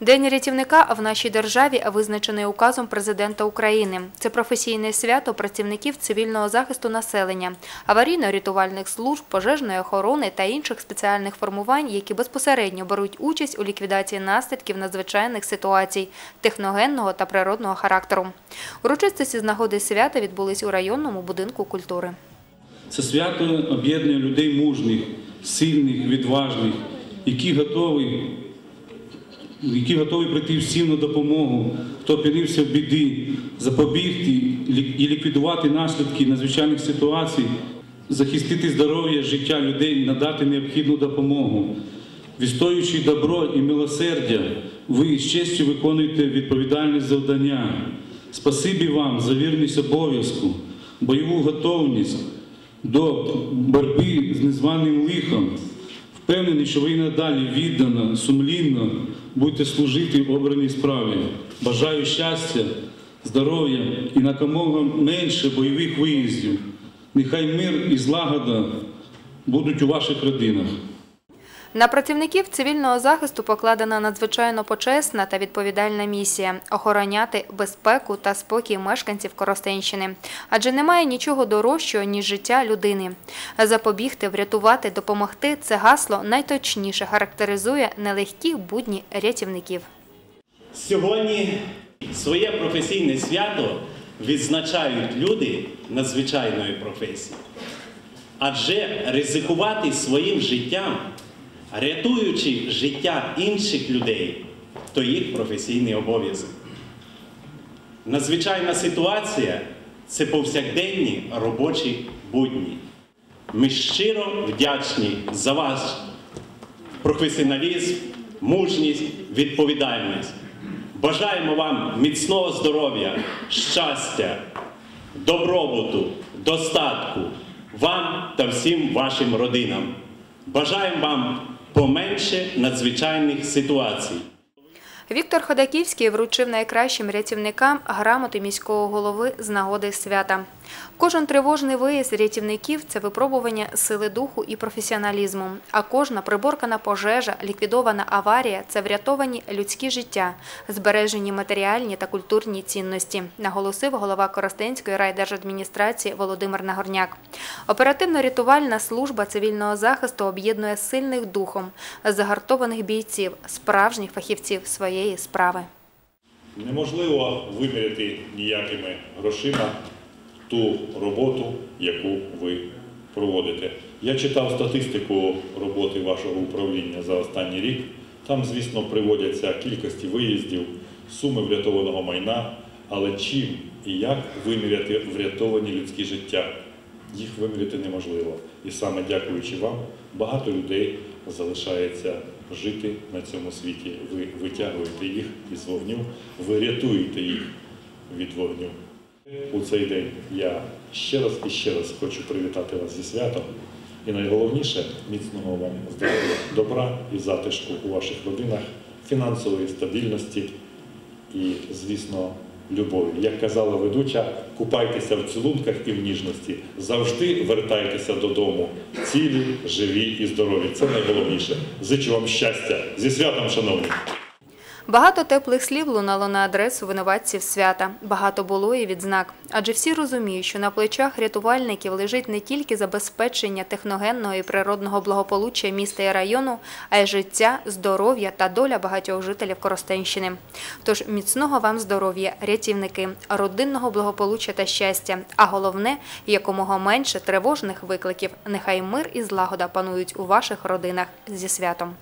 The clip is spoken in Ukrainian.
День рятівника в нашій державі визначений указом президента України. Це професійне свято працівників цивільного захисту населення, аварійно-рятувальних служб, пожежної охорони та інших спеціальних формувань, які безпосередньо беруть участь у ліквідації наслідків надзвичайних ситуацій техногенного та природного характеру. Урочистості з нагоди свята відбулись у районному будинку культури. Це свято об'єднує людей мужних, сильних, відважних, які готові, які готові прийти всім на допомогу, хто опинився в біді, запобігти і ліквідувати наслідки надзвичайних ситуацій, захистити здоров'я, життя людей, надати необхідну допомогу. Відстоюючи добро і милосердя, ви з честю виконуєте відповідальне завдання. Спасибі вам за вірність обов'язку, бойову готовність до боротьби з незваним лихом. Впевнений, що ви надалі віддано, сумлінно будете служити в обраній справі. Бажаю щастя, здоров'я і накомога менше бойових виїздів. Нехай мир і злагода будуть у ваших родинах. На працівників цивільного захисту покладена надзвичайно почесна та відповідальна місія – охороняти безпеку та спокій мешканців Коростенщини. Адже немає нічого дорожчого, ніж життя людини. Запобігти, врятувати, допомогти – це гасло найточніше характеризує нелегкі будні рятівників. Сьогодні своє професійне свято відзначають люди надзвичайної професії. Адже ризикувати своїм життям, рятуючи життя інших людей, то їх професійний обов'язок. Надзвичайна ситуація це повсякденні робочі будні. Ми щиро вдячні за ваш професіоналізм, мужність, відповідальність. Бажаємо вам міцного здоров'я, щастя, добробуту, достатку вам та всім вашим родинам. Бажаємо вам поменше надзвичайних ситуацій. Віктор Ходаківський вручив найкращим рятівникам грамоти міського голови з нагоди свята. Кожен тривожний виїзд рятівників – це випробування сили духу і професіоналізму. А кожна приборкана пожежа, ліквідована аварія – це врятовані людські життя, збережені матеріальні та культурні цінності, наголосив голова Коростенської райдержадміністрації Володимир Нагорняк. Оперативно-рятувальна служба цивільного захисту об'єднує сильних духом, загартованих бійців, справжніх фахівців своєї справи. Неможливо виміряти ніякими грошима ту роботу, яку ви проводите. Я читав статистику роботи вашого управління за останній рік. Там, звісно, приводяться кількості виїздів, суми врятованого майна, але чим і як виміряти врятовані людські життя? Їх виміряти неможливо. І саме дякуючи вам, багато людей залишається жити на цьому світі. Ви витягуєте їх із вогню, ви рятуєте їх від вогню. У цей день я ще раз і ще раз хочу привітати вас зі святом. І найголовніше міцного вам здоров'я, добра і затишку у ваших родинах, фінансової стабільності і, звісно, любові. Як казала ведуча, купайтеся в цілунках і в ніжності. Завжди вертайтеся додому. Цілі, живі і здорові. Це найголовніше. Зичу вам щастя. Зі святом, шановні! Багато теплих слів лунало на адресу винуватців свята. Багато було і відзнак. Адже всі розуміють, що на плечах рятувальників лежить не тільки забезпечення техногенного і природного благополуччя міста і району, а й життя, здоров'я та доля багатьох жителів Коростенщини. Тож міцного вам здоров'я, рятівники, родинного благополуччя та щастя. А головне, якомога менше тривожних викликів. Нехай мир і злагода панують у ваших родинах зі святом.